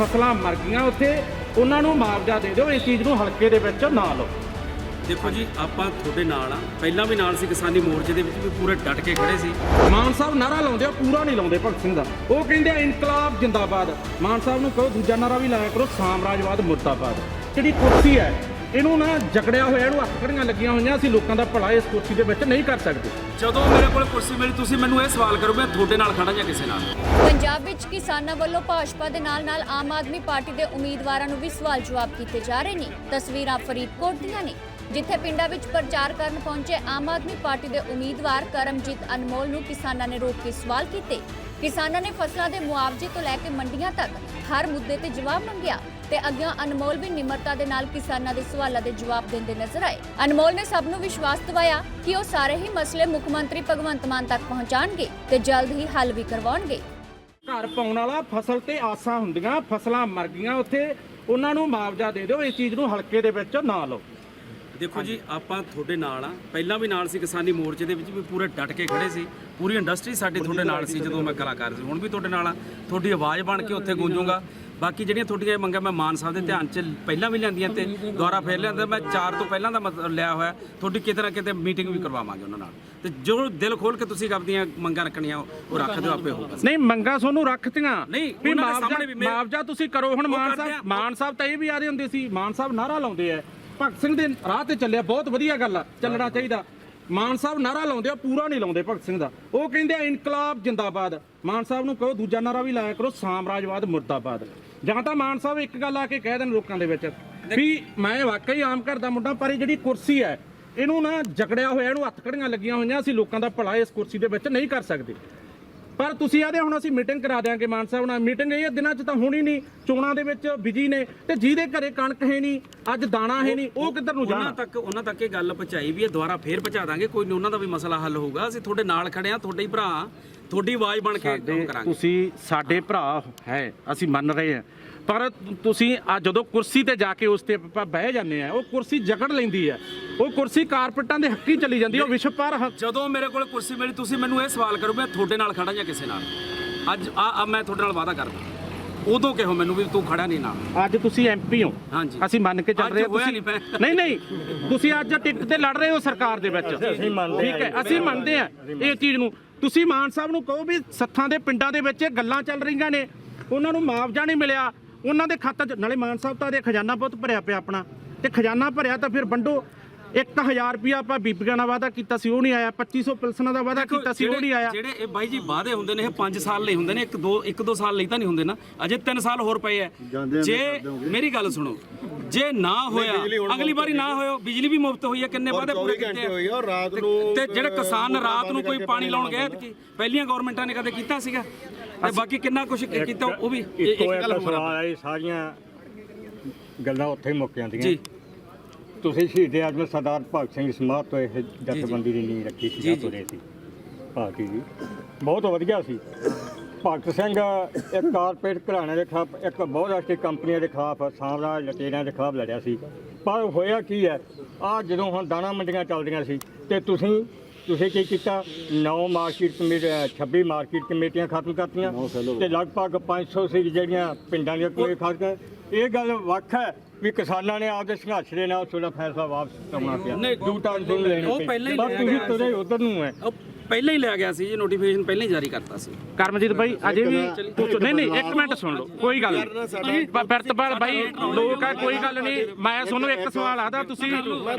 ਫਸਲਾਂ ਮਰ ਗਈਆਂ ਉੱਥੇ ਉਹਨਾਂ ਨੂੰ ਮੁਆਵਜ਼ਾ ਦੇ ਦਿਓ ਇਸ ਚੀਜ਼ ਨੂੰ ਹਲਕੇ ਦੇ ਵਿੱਚ ਨਾ ਲਓ। ਦੇਖੋ ਜੀ ਆਪਾਂ ਤੁਹਾਡੇ ਨਾਲ ਆ। ਪਹਿਲਾਂ ਵੀ ਨਾਲ ਸੀ ਕਿਸਾਨੀ ਮੋਰਚੇ ਦੇ ਵਿੱਚ ਵੀ ਪੂਰੇ ਡਟ ਕੇ ਖੜੇ ਸੀ। ਮਾਨ ਸਾਹਿਬ ਨਾਰਾ ਲਾਉਂਦੇ ਆ ਪੂਰਾ ਨਹੀਂ ਲਾਉਂਦੇ ਭਗਤ ਸਿੰਘ ਦਾ। ਉਹ ਕਹਿੰਦੇ ਆ ਇਨਕਲਾਬ ਜਿੰਦਾਬਾਦ। ਮਾਨ ਸਾਹਿਬ ਨੂੰ ਕਹੋ ਦੂਜਾ ਨਾਰਾ ਵੀ ਲਾਇਆ ਕਰੋ ਸਾਮਰਾਜਵਾਦ ਮੁਰਦਾਬਾਦ। ਜਿਹੜੀ ਕੁਰਸੀ ਹੈ ਇਹਨੂੰ ਨਾ ਜਕੜਿਆ ਹੋਇਆ ਇਹਨੂੰ ਅੱਕੜੀਆਂ ਲੱਗੀਆਂ ਹੋਈਆਂ ਅਸੀਂ ਲੋਕਾਂ ਦਾ ਭਲਾ ਇਸ ਕੁਰਸੀ ਦੇ ਵਿੱਚ ਨਹੀਂ ਕਰ ਸਕਦੇ। ਜਦੋਂ ਮੇਰੇ ਕੋਲ ਕੁਰਸੀ ਮਿਲੀ ਤੁਸੀਂ ਮੈਨੂੰ ਇਹ ਸਵਾਲ ਕਰੋ ਮੈਂ ਤੁਹਾਡੇ ਨਾਲ ਖੜਾ ਜਾਂ ਕਿਸੇ ਨਾਲ? ਪੰਜਾਬ ਵਿੱਚ ਕਿਸਾਨਾਂ ਵੱਲੋਂ ਭਾਜਪਾ ਦੇ ਨਾਲ-ਨਾਲ ਆਮ ਆਦਮੀ ਪਾਰਟੀ ਦੇ ਉਮੀਦਵਾਰਾਂ ਨੂੰ ਵੀ ਸਵਾਲ ਜਵਾਬ ਕੀਤੇ ਜਾ ਰਹੇ ਨੇ। ਤਸਵੀਰਾਂ ਫਰੀਦਕੋਟ ਦੀਆਂ ਨੇ ਜਿੱਥੇ ਪਿੰਡਾਂ ਵਿੱਚ ਪ੍ਰਚਾਰ ਕਰਨ ਪਹੁੰਚੇ ਆਮ ਆਦਮੀ ਪਾਰਟੀ ਦੇ ਉਮੀਦਵਾਰ ਕਰਮਜੀਤ ਅਨਮੋਲ ਨੂੰ ਕਿਸਾਨਾਂ ਨੇ ਰੋਕ ਕੇ ਸਵਾਲ ਕੀਤੇ। ਕਿਸਾਨਾਂ ਨੇ ਫਸਲਾਂ ਦੇ ਮੁਆਵਜ਼ੇ ਤੋਂ ਲੈ ਕੇ ਮੰਡੀਆਂ ਤੱਕ ਹਰ ਮੁੱਦੇ ਤੇ ਜਵਾਬ ਮੰਗਿਆ। ਤੇ ਅੱਗੇ ਅਨਮੋਲ ਵੀ ਨਿਮਰਤਾ ਦੇ ਨਾਲ ਕਿਸਾਨਾਂ ਦੇ ਸਵਾਲਾਂ ਦੇ ਜਵਾਬ ਦਿੰਦੇ ਨਜ਼ਰ ਆਏ। ਅਨਮੋਲ ਨੇ ਸਭ ਨੂੰ ਵਿਸ਼ਵਾਸ ਦਿਵਾਇਆ ਕਿ ਉਹ ਸਾਰੇ ਹੀ ਮਸਲੇ ਮੁੱਖ ਮੰਤਰੀ ਭਗਵੰਤ ਮਾਨ ਤੱਕ ਪਹੁੰਚਾਣਗੇ ਤੇ ਜਲਦ ਹੀ ਹੱਲ ਵੀ ਕਰਵਾਉਣਗੇ। ਘਰ ਪਾਉਣ ਵਾਲਾ ਫਸਲ ਤੇ ਆਸਾਂ ਹੁੰਦੀਆਂ ਫਸਲਾਂ ਮਰ ਗਈਆਂ ਉੱਥੇ ਉਹਨਾਂ ਨੂੰ ਮੁਆਵਜ਼ਾ ਦੇ ਦਿਓ ਇਸ ਚੀਜ਼ ਨੂੰ ਹਲਕੇ ਦੇ ਵਿੱਚ ਨਾ ਲਓ। ਦੇਖੋ ਜੀ ਆਪਾਂ ਤੁਹਾਡੇ ਨਾਲ ਆ। ਪਹਿਲਾਂ ਵੀ ਨਾਲ ਸੀ ਕਿਸਾਨੀ ਮੋਰਚੇ ਦੇ ਵਿੱਚ ਵੀ ਪੂਰੇ ਡਟ ਕੇ ਖੜੇ ਸੀ। ਪੂਰੀ ਇੰਡਸਟਰੀ ਸਾਡੀ ਤੁਹਾਡੇ ਨਾਲ ਸੀ ਜਦੋਂ ਮੈਂ ਕਲਾਕਾਰ ਸੀ। ਹੁਣ ਵੀ ਤੁਹਾਡੇ ਨਾਲ ਆ। ਤੁਹਾਡੀ ਆਵਾਜ਼ ਬਣ ਕੇ ਉੱਥੇ ਗੂੰਜੂਗਾ। ਬਾਕੀ ਜਿਹੜੀਆਂ ਤੁਹਾਡੀਆਂ ਇਹ ਮੰਗਾਂ ਮੈਂ ਮਾਨ ਸਾਹਿਬ ਦੇ ਧਿਆਨ 'ਚ ਪਹਿਲਾਂ ਵੀ ਲਿਆਂਦੀਆਂ ਤੇ ਦੁਬਾਰਾ ਫੇਰ ਲਿਆਂਦਾ ਮੈਂ ਚਾਰ ਤੋਂ ਪਹਿਲਾਂ ਦਾ ਮਤਲਬ ਲਿਆ ਹੋਇਆ। ਤੁਹਾਡੀ ਕਿਤੇ ਨਾ ਕਿਤੇ ਮੀਟਿੰਗ ਵੀ ਕਰਵਾਵਾਂਗੇ ਉਹਨਾਂ ਨਾਲ। ਤੇ ਜੋ ਦਿਲ ਖੋਲ ਕੇ ਤੁਸੀਂ ਆਪਦੀਆਂ ਮੰਗਾਂ ਰੱਖਣੀਆਂ ਉਹ ਰੱਖ ਦਿਓ ਆਪੇ ਹੋਊਗਾ। ਨਹੀਂ ਮੰਗਾ ਤੁਹਾਨੂੰ ਰੱਖਤੀਆਂ। ਨਹੀਂ, ਵੀ ਸਾਹਮਣੇ ਵੀ ਮੁਆਵਜ਼ਾ ਤੁਸੀਂ ਕਰੋ। ਹੁਣ ਮਾਨ ਆ। ਸਾਹਿਬ ਮਾਨ ਸਾਹਿਬ ਤਾਂ ਇਹ ਵੀ ਆਦੇ ਹੁੰਦੇ ਸੀ ਮਾਨ ਸਾਹਿਬ ਨਾਰਾ ਲਾਉਂਦੇ ਆ। ਭਗਤ ਸਿੰਘ ਦੇ ਰਾਹ ਤੇ ਚੱਲਿਆ ਬਹੁਤ ਵਧੀਆ ਗੱਲ ਆ ਚੱਲਣਾ ਚਾਹੀਦਾ। ਮਾਨ ਸਾਹਿਬ ਨਾਰਾ ਲਾਉਂਦੇ ਆ ਪੂਰਾ ਨਹੀਂ ਲਾਉਂਦੇ ਭਗਤ ਸਿੰਘ ਦਾ। ਉਹ ਕਹਿੰਦੇ ਆ ਇਨਕਲਾਬ ਜਿੰਦਾਬਾਦ। ਮਾਨ ਸਾਹਿਬ ਨੂੰ ਕਹੋ ਦੂਜਾ ਨਾਰਾ ਵੀ ਲਾਇਆ ਕਰੋ ਸਾਮਰਾਜਵਾਦ ਮੁਰਦਾਬਾਦ। ਜਾਂ ਤਾਂ ਮਾਨ ਸਾਹਿਬ ਇੱਕ ਗੱਲ ਆ ਕੇ ਕਹਿ ਦੇਣ ਲੋਕਾਂ ਦੇ ਵਿੱਚ ਵੀ ਮੈਂ ਵਾਕਈ ਆਮ ਘਰ ਦਾ ਮੁੰਡਾ, ਪਰ ਇਹ ਜਿਹੜੀ ਕੁਰਸੀ ਹੈ, ਇਹਨੂੰ ਨਾ ਜਕੜਿਆ ਹੋਇਆ, ਇਹਨੂੰ ਹੱਥਕੜੀਆਂ ਲੱਗੀਆਂ ਹੋਈਆਂ, ਅਸੀਂ ਲੋਕਾਂ ਦਾ ਭਲਾ ਇਸ ਕੁਰਸੀ ਦੇ ਵਿੱਚ ਨਹੀਂ ਕਰ ਸਕਦੇ। ਪਰ ਤੁਸੀਂ ਆਦੇ ਹੁਣ ਅਸੀਂ ਮੀਟਿੰਗ ਕਰਾ ਦਿਆਂਗੇ ਮਾਨ ਸਾਹਿਬ ਨਾਲ। ਮੀਟਿੰਗ ਇਹ ਦਿਨਾਂ 'ਚ ਤਾਂ ਹੋਣੀ ਨਹੀਂ ਚੋਣਾਂ ਦੇ ਵਿੱਚ ਬਿਜ਼ੀ ਨੇ ਤੇ ਜਿਹਦੇ ਘਰੇ ਕਣਕ ਹੈ ਨਹੀਂ ਅੱਜ ਦਾਣਾ ਹੈ ਨਹੀਂ ਉਹ ਕਿੱਧਰ ਨੂੰ ਉਹਨਾਂ ਜਾਣਾ? ਤੱਕ ਉਹਨਾਂ ਤੱਕ ਇਹ ਗੱਲ ਪਹੁੰਚਾਈ ਵੀ ਇਹ ਦੁਬਾਰਾ ਫੇਰ ਪਹੁੰਚਾ ਦਾਂਗੇ ਕੋਈ ਨਹੀਂ ਉਹਨਾਂ ਦਾ ਵੀ ਮਸਲਾ ਹੱਲ ਹੋਊਗਾ। ਅਸੀਂ ਤੁਹਾਡੇ ਨਾਲ ਖੜੇ ਆ ਤੁਹਾਡੇ ਹੀ ਭਰਾ ਤੁਹਾਡੀ ਆਵਾਜ਼ ਬਣ ਕੇ ਕੰਮ ਕਰਾਂਗੇ। ਤੁਸੀਂ ਸਾਡੇ ਭਰਾ ਹੈ ਅਸੀਂ ਮੰਨ ਰਹੇ ਹਾਂ। ਪਰ ਤੁਸੀਂ ਆ ਜਦੋਂ ਕੁਰਸੀ ਤੇ ਜਾ ਕੇ ਉਸ ਤੇ ਆਪਾਂ ਬਹਿ ਜਾਂਦੇ ਆ ਉਹ ਕੁਰਸੀ ਜਕੜ ਲੈਂਦੀ ਹੈ। ਉਹ ਕੁਰਸੀ ਕਾਰਪੇਟਾਂ ਦੇ ਹੱਕੀ ਚਲੀ ਜਾਂਦੀ ਹੈ ਉਹ ਵਿਸ਼ਵ ਪਰ ਹ- ਜਦੋਂ ਮੇਰੇ ਕੋਲ ਕੁਰਸੀ ਮਿਲੀ ਤੁਸੀਂ ਮੈਨੂੰ ਇਹ ਸਵਾਲ ਕਰੋ ਮੈਂ ਤੁਹਾਡੇ ਨਾਲ ਖੜਾ ਜਾਂ ਕਿਸੇ ਨਾਲ? ਅੱਜ ਆ ਆ ਮੈਂ ਤੁਹਾਡੇ ਨਾਲ ਵਾਅਦਾ ਕਰਦਾ। ਉਦੋਂ ਕਿਹੋ ਮੈਨੂੰ ਵੀ ਤੂੰ ਖੜਾ ਨਹੀਂ ਨਾਲ ਅੱਜ ਤੁਸੀਂ ਐਮਪੀ ਹੋ। ਹਾਂਜੀ। ਅਸੀਂ ਮੰਨ ਕੇ ਚੱਲ ਅੱਜ ਰਹੇ ਹਾਂ ਹੋਇਆ ਤੁਸੀਂ ਨਹੀਂ। ਨਹੀਂ ਨਹੀਂ ਤੁਸੀਂ ਅੱਜ ਟਿਕਟ ਤੇ ਲੜ ਰਹੇ ਹੋ ਸਰਕਾਰ ਦੇ ਵਿੱਚ। ਅਸੀਂ ਮੰਨਦੇ ਠੀਕ ਹੈ ਅਸੀਂ ਮੰਨਦੇ ਆ ਇਹ ਚੀਜ਼ ਨੂੰ। ਤੁਸੀਂ ਮਾਨ ਸਾਹਿਬ ਨੂੰ ਕਹੋ ਵੀ ਸੱਥਾਂ ਦੇ ਪਿੰਡਾਂ ਦੇ ਵਿੱਚ ਇਹ ਗੱਲਾਂ ਚੱਲ ਰਹੀਆਂ ਨੇ। ਉਹਨਾਂ ਨੂੰ ਮੁਆਵਜ਼ਾ ਨਹੀਂ ਮਿਲਿਆ। ਉਹਨਾਂ ਦੇ ਖਾਤਾ 'ਚ ਨਾਲੇ ਮਾਨ ਸਾਹਿਬ ਤਾਂ ਦੇ ਖਜ਼ਾਨਾ ਬਹੁਤ ਭਰਿਆ ਪਿਆ ਆਪਣਾ। ਤੇ ਖਜ਼ਾਨਾ ਭਰਿਆ ਤਾਂ ਫਿਰ ਵੰਡੋ। 1000 ਰੁਪਿਆ ਆਪਾਂ ਬੀਬੀਆਂ ਨਾਲ ਵਾਅਦਾ ਕੀਤਾ ਸੀ ਉਹ ਨਹੀਂ ਆਇਆ। 2500 ਪਿਲਸਨਾਂ ਦਾ ਵਾਅਦਾ ਕੀਤਾ ਸੀ ਉਹ ਨਹੀਂ ਆਇਆ। ਜਿਹੜੇ ਇਹ ਬਾਈ ਜੀ ਵਾਅਦੇ ਹੁੰਦੇ ਨੇ ਇਹ 5 ਸਾਲ ਲਈ ਹੁੰਦੇ ਨੇ ਇੱਕ ਦੋ ਇੱਕ ਦੋ ਸਾਲ ਲਈ ਤਾਂ ਨਹੀਂ ਹੁੰਦੇ ਨਾ। ਅਜੇ 3 ਸਾਲ ਹੋਰ ਪਏ ਐ ਜੇ ਮੇਰੀ ਗੱਲ ਸੁਣੋ ਜੇ ਨਾ ਹੋਇਆ ਅਗਲੀ ਵਾਰੀ ਨਾ ਹੋਇਓ ਬਿਜਲੀ ਵੀ ਮੁਫਤ ਹੋਈ ਹੈ ਕਿੰਨੇ ਵਾਅਦੇ ਪੂਰੇ ਕੀਤੇ ਆ? ਹੋਈ ਆ ਔਰ ਰਾਤ ਤੇ- ਨੂੰ ਤੇ ਜਿਹੜੇ ਕਿਸਾਨ ਰਾਤ ਨੂੰ ਕੋਈ ਪਾਣੀ ਲਾਉਣ ਗਏ ਕਿ ਪਹਿਲੀਆਂ ਗਵਰਨਮੈਂਟਾਂ ਨੇ ਕਦੇ ਕੀਤਾ ਸੀਗਾ? ਤੇ ਬਾਕੀ ਕਿੰਨਾ ਕੁਝ ਕੀਤਾ ਉਹ ਵੀ ਇਹ- ਇੱਕੋ ਗੱਲ ਹੋਰ ਆ। ਸਾਰੀਆਂ ਗੱਲਾਂ ਉੱਥੇ ਹੀ ਮੁੱਕ ਜਾਂਦੀਆਂ। ਜੀ। ਤੁਸੀਂ ਸ਼ਹੀਦ ਆਜਮ ਸਰਦਾਰ ਭਗਤ ਸਿੰਘ ਸਮਾਧ ਤੋਂ ਇਹ ਜਥੇਬੰਦੀ ਦੀ ਨੀਂਹ ਰੱਖੀ ਸੀ ਜੀ, ਜਾਂ। ਤੁਰੇ ਸੀ ਪਾਰਟੀ ਦੀ। ਬਹੁਤ ਵਧੀਆ ਸੀ। ਭਗਤ ਸਿੰਘ ਇੱਕ ਕਾਰਪੋਰੇਟ ਘਰਾਣੇ ਦੇ ਖਿਲਾਫ ਇੱਕ ਬਹੁਰਾਸ਼ਟਰੀ ਕੰਪਨੀਆਂ ਦੇ ਖਿਲਾਫ ਸਾਮਰਾਜ ਲਟੇਰਿਆਂ ਦੇ ਖਿਲਾਫ ਲੜਿਆ ਸੀ। ਪਰ ਹੋਇਆ ਕੀ ਹੈ? ਆ ਜਦੋਂ ਹੁਣ ਦਾਣਾ ਮੰਡੀਆਂ ਚੱਲਦੀਆਂ ਸੀ ਤੇ ਤੁਸੀਂ ਤੁਸੀਂ ਕੀ ਕੀਤਾ? 9 ਮਾਰਕੀਟ ਕਮੇਟੀ 26 ਮਾਰਕੀਟ ਕਮੇਟੀਆਂ ਖਤਮ ਕਰਤੀਆਂ ਤੇ ਲਗਭਗ 500 ਸੀ ਜਿਹੜੀਆਂ ਪਿੰਡਾਂ ਦੀਆਂ ਕੋਈ ਖਤਮ ਇਹ ਗੱਲ ਵੱਖ ਹੈ ਵੀ ਕਿਸਾਨਾਂ ਨੇ ਆਪਦੇ ਸੰਘਰਸ਼ ਦੇ ਨਾਲ ਤੁਹਾਡਾ ਫੈਸਲਾ ਵਾਪਸ ਕਰਨਾ ਪਿਆ। ਨਹੀਂ, ਦੂ ਟਾਂ ਤੋਂ ਲੈਣੇ ਉਹ ਪਏ। ਪਹਿਲਾਂ ਹੀ ਬਸ ਲਿਆ ਤੁਸੀਂ ਤੁਰੇ ਉਧਰ ਨੂੰ ਹੈ। ਪਹਿਲਾਂ ਹੀ ਲਿਆ ਗਿਆ ਸੀ ਜੀ ਨੋਟੀਫਿਕੇਸ਼ਨ ਪਹਿਲਾਂ ਹੀ ਜਾਰੀ ਕਰਤਾ ਸੀ। ਕਰਮਜੀਤ ਭਾਈ ਅਜੇ ਵੀ ਨਹੀਂ ਨਹੀਂ ਇੱਕ ਮਿੰਟ ਸੁਣ ਲਓ ਕੋਈ ਗੱਲ ਨਹੀਂ। ਭਾਈ ਲੋਕ ਆ ਕੋਈ ਗੱਲ ਨਹੀਂ। ਮੈਂ ਤੁਹਾਨੂੰ ਇੱਕ ਸਵਾਲ ਆਦਾ ਤੁਸੀਂ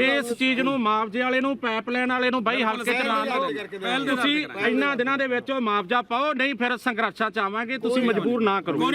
ਇਸ ਚੀਜ਼ ਨੂੰ ਮੁਆਵਜ਼ੇ ਵਾਲੇ ਨੂੰ ਪਾਈਪਲਾਈਨ ਵਾਲੇ ਨੂੰ ਬਾਈ ਹਲਕੇ ਚ ਨਾ ਲਓ ਤੁਸੀਂ ਇੰਨਾ ਦਿਨਾਂ ਦੇ ਵਿੱਚ ਉਹ ਮੁਆਵਜ਼ਾ ਪਾਓ ਨਹੀਂ ਫਿਰ ਸੰਘਰਸ਼ਾਂ ਚ ਆਵਾਂਗੇ ਤੁਸੀਂ ਮਜਬੂਰ ਨਾ ਕਰੋ।